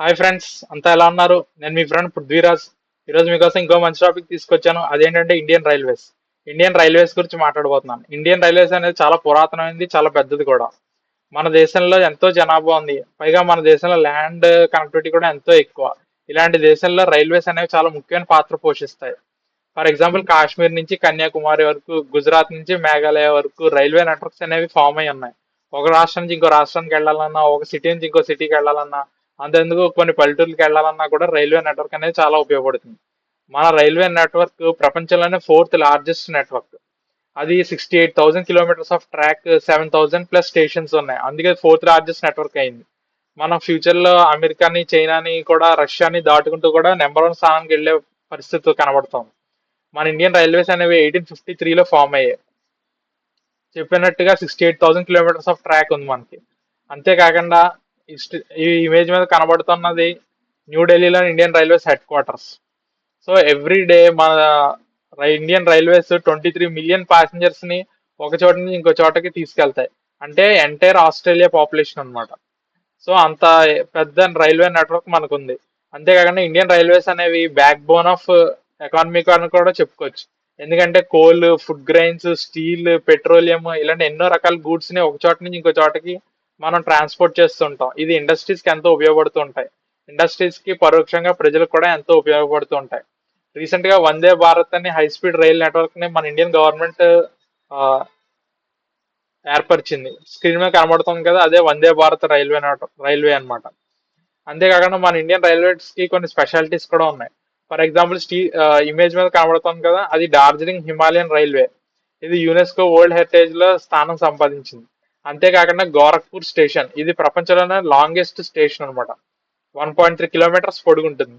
Hi friends అంతా ఎలా ఉన్నారు? నేను మీ ఫ్రెండ్ పృథ్వీరాజ్. ఈరోజు మీకోసం ఇంకో మంచి టాపిక్ తీసుకొచ్చాను. అదేంటంటే ఇండియన్ రైల్వేస్ ఇండియన్ రైల్వేస్ గురించి మాట్లాడబోతున్నాను. ఇండియన్ రైల్వేస్ అనేది చాలా పురాతనమైనది చాలా పెద్దది కూడా. మన దేశంలో ఎంతో జనాభా ఉంది. పైగా మన దేశంలో ల్యాండ్ కనెక్టివిటీ కూడా ఎంతో ఎక్కువ. ఇలాంటి దేశంలో రైల్వేస్ అనేవి చాలా ముఖ్యమైన పాత్ర పోషిస్తాయి. ఫర్ ఎగ్జాంపుల్ కాశ్మీర్ నుంచి కన్యాకుమారి వరకు గుజరాత్ నుంచి మేఘాలయ వరకు రైల్వే నెట్వర్క్స్ అనేవి ఫామ్ అయి ఉన్నాయి. ఒక రాష్ట్రం నుంచి ఇంకో రాష్ట్రానికి వెళ్ళాలన్నా ఒక సిటీ నుంచి ఇంకో సిటీకి వెళ్ళాలన్నా అంతెందుకు కొన్ని పల్లెటూర్లకు వెళ్ళాలన్నా కూడా రైల్వే నెట్వర్క్ అనేది చాలా ఉపయోగపడుతుంది. మన రైల్వే నెట్వర్క్ ప్రపంచంలోనే ఫోర్త్ లార్జెస్ట్ నెట్వర్క్ అది sixty eight thousand kilometres of track seven thousand plus stations ఉన్నాయి. అందుకే ఫోర్త్ లార్జెస్ట్ నెట్వర్క్ అయింది. మనం ఫ్యూచర్లో అమెరికాని చైనాని కూడా రష్యాని దాటుకుంటూ కూడా నెంబర్ వన్ స్థానానికి వెళ్ళే పరిస్థితి కనబడుతుంది మన ఇండియన్ రైల్వేస్ అనేవి ఎయిటీన్ ఫిఫ్టీ త్రీలో ఫామ్ అయ్యాయి. చెప్పినట్టుగా sixty eight thousand kilometres of track ఉంది మనకి. అంతేకాకుండా ఈ ఈ ఇమేజ్ మీద కనబడుతున్నది న్యూఢిల్లీలో Indian railways headquarters. So every day మన రై- Indian railways twenty three million ప్యాసింజర్స్ని ఒక చోట నుంచి ఇంకో చోటకి తీసుకెళ్తాయి. అంటే ఎంటైర్ ఆస్ట్రేలియా పాపులేషన్ అన్నమాట. సో అంత పెద్ద రైల్వే నెట్వర్క్ మనకు ఉంది అంతేకాకుండా ఇండియన్ రైల్వేస్ అనేవి బ్యాక్ బోన్ ఆఫ్ ఎకానమీ అని కూడా చెప్పుకోవచ్చు. ఎందుకంటే coal food grains steel petroleum ఇలాంటి ఎన్నో రకాల గూడ్స్ని ఒక చోట నుంచి ఇంకో చోటకి మనం ట్రాన్స్పోర్ట్ చేస్తుంటాం. ఇది ఇండస్ట్రీస్కి ఎంతో ఉపయోగపడుతుంటాయి. ఇండస్ట్రీస్కి ఇండస్ట్రీస్కి పరోక్షంగా ప్రజలకు కూడా ఎంతో ఉపయోగపడుతుంటాయి. రీసెంట్గా వందే భారత్ అని హై స్పీడ్ రైల్ నెట్వర్క్ని మన ఇండియన్ గవర్నమెంట్ ఏర్పరిచింది. స్క్రీన్ మీద కనబడుతుంది కదా అదే వందే భారత్ రైల్వే రైల్వే అన్నమాట. అంతేకాకుండా మన ఇండియన్ రైల్వేస్కి కొన్ని స్పెషాలిటీస్ కూడా ఉన్నాయి. ఫర్ ఎగ్జాంపుల్ స్టీ ఇమేజ్ మీద కనబడుతుంది కదా అది డార్జిలింగ్ హిమాలయన్ రైల్వే ఇది యునెస్కో వరల్డ్ హెరిటేజ్లో స్థానం సంపాదించింది. అంతేకాకుండా గోరఖ్పూర్ స్టేషన్. ఇది ప్రపంచంలోనే లాంగెస్ట్ స్టేషన్ అన్నమాట. వన్ పాయింట్ త్రీ కిలోమీటర్స్ పొడుగుంటుంది.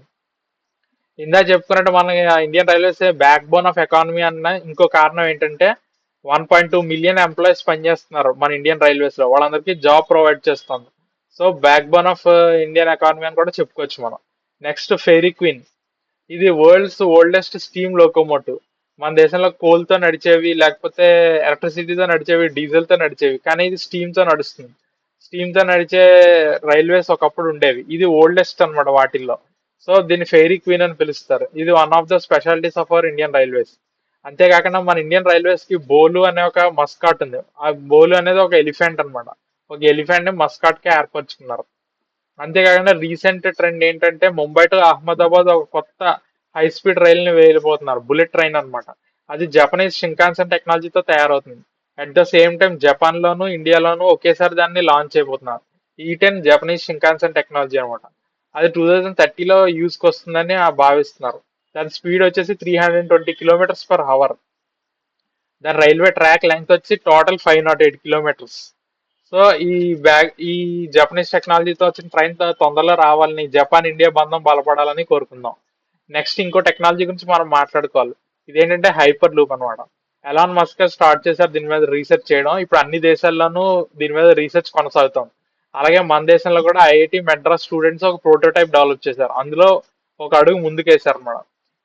ఇందా చెప్పుకున్నట్టు మన Indian railways backbone of economy అన్న ఇంకో కారణం ఏంటంటే one point two million employees పనిచేస్తున్నారు మన ఇండియన్ రైల్వేస్లో వాళ్ళందరికీ జాబ్ ప్రొవైడ్ చేస్తుంది. So backbone of Indian economy అని కూడా చెప్పుకోవచ్చు మనం. Next Fairy Queen. ఇది వరల్డ్స్ ఓల్డెస్ట్ స్టీమ్ లోకోమోటివ్. మన దేశంలో కోల్తో నడిచేవి లేకపోతే ఎలక్ట్రిసిటీతో నడిచేవి డీజిల్తో నడిచేవి కానీ ఇది స్టీమ్తో నడుస్తుంది. స్టీమ్తో నడిచే రైల్వేస్ ఒకప్పుడు ఉండేవి. ఇది ఓల్డెస్ట్ అన్నమాట వాటిల్లో. సో దీన్ని ఫెయిరీ క్వీన్ అని పిలుస్తారు. ఇది one of the specialities of our Indian railways అంతేకాకుండా మన ఇండియన్ రైల్వేస్కి బోలు అనే ఒక మస్కాట్ ఉంది. ఆ బోలు అనేది ఒక ఎలిఫెంట్ అనమాట ఒక ఎలిఫెంట్ని మస్కాట్కి ఏర్పరచుకున్నారు. అంతేకాకుండా రీసెంట్ ట్రెండ్ ఏంటంటే ముంబై టు అహ్మదాబాద్ ఒక కొత్త హై స్పీడ్ రైల్ని వేయబోతున్నారు. బుల్లెట్ ట్రైన్ అనమాట అది జపనీస్ షింకాన్సన్ టెక్నాలజీతో తయారవుతుంది. At the same time Japan లోను ఇండియాలోను ఒకేసారి దాన్ని లాంచ్ అయిపోతున్నారు ఈ టెన్ జపనీస్ షింకాన్సన్ టెక్నాలజీ అనమాట అది టూ థౌజండ్ థర్టీలో యూస్కి వస్తుందని ఆ భావిస్తున్నారు. దాని స్పీడ్ వచ్చేసి three hundred twenty kilometres per hour దాని రైల్వే ట్రాక్ లెంగ్త్ వచ్చి total five naught eight kilometres so ఈ బ్యాగ్ ఈ జపనీస్ టెక్నాలజీతో వచ్చిన ట్రైన్ తొందరలో రావాలని జపాన్ ఇండియా బంధం బలపడాలని కోరుకుందాం. నెక్స్ట్ ఇంకో టెక్నాలజీ గురించి మనం మాట్లాడుకోవాలి. ఇదేంటంటే హైపర్ లూప్ అన్నమాట. ఎలాన్ మస్క్ స్టార్ట్ చేశారు దీని మీద రీసెర్చ్ చేయడం. ఇప్పుడు అన్ని దేశాల్లోనూ దీని మీద రీసెర్చ్ కొనసాగుతాం అలాగే మన దేశంలో కూడా ఐఐటి మెడ్రాస్ స్టూడెంట్స్ ఒక ప్రోటోటైప్ డెవలప్ చేశారు. అందులో ఒక అడుగు ముందుకేశారు అన్నమాట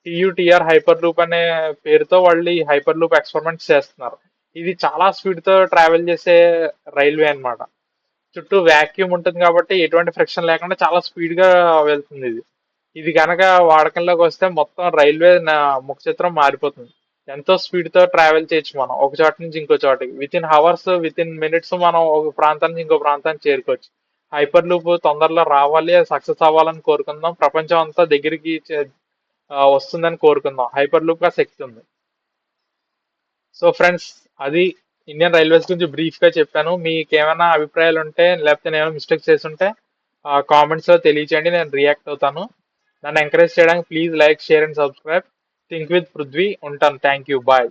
టీయూటీఆర్ హైపర్ లూప్ అనే పేరుతో వాళ్ళు ఈ హైపర్ లూప్ ఎక్స్పెరిమెంట్స్ చేస్తున్నారు. ఇది చాలా స్పీడ్తో ట్రావెల్ చేసే రైల్వే అన్నమాట. చుట్టూ వాక్యూమ్ ఉంటుంది కాబట్టి ఎటువంటి ఫ్రిక్షన్ లేకుండా చాలా స్పీడ్గా వెళ్తుంది ఇది. ఇది కనుక వాడకంలోకి వస్తే మొత్తం రైల్వే నా- ముఖ చిత్రం మారిపోతుంది. ఎంతో స్పీడ్తో ట్రావెల్ చేయొచ్చు మనం. ఒక చోట నుంచి ఇంకో చోటకి. Within hours within minutes మనం ఒక ప్రాంతం నుంచి ఇంకో ప్రాంతానికి చేరుకోవచ్చు. హైపర్ లూప్ తొందరలో రావాలి సక్సెస్ అవ్వాలని కోరుకుందాం. ప్రపంచం అంతా దగ్గరికి చే- వస్తుందని కోరుకుందాం. హైపర్ లూప్గా శక్తి ఉంది. సో ఫ్రెండ్స్ అది ఇండియన్ రైల్వేస్ గురించి బ్రీఫ్గా చెప్పాను. మీకు ఏమైనా అభిప్రాయాలు ఉంటే లేకపోతే నేను ఏమైనా మిస్టేక్స్ చేసి ఉంటే కామెంట్స్లో తెలియచేయండి. నేను రియాక్ట్ అవుతాను. నన్ను ఎంకరేజ్ చేయడానికి please like share and subscribe think with Prithvi ఉంటాను. Thank you bye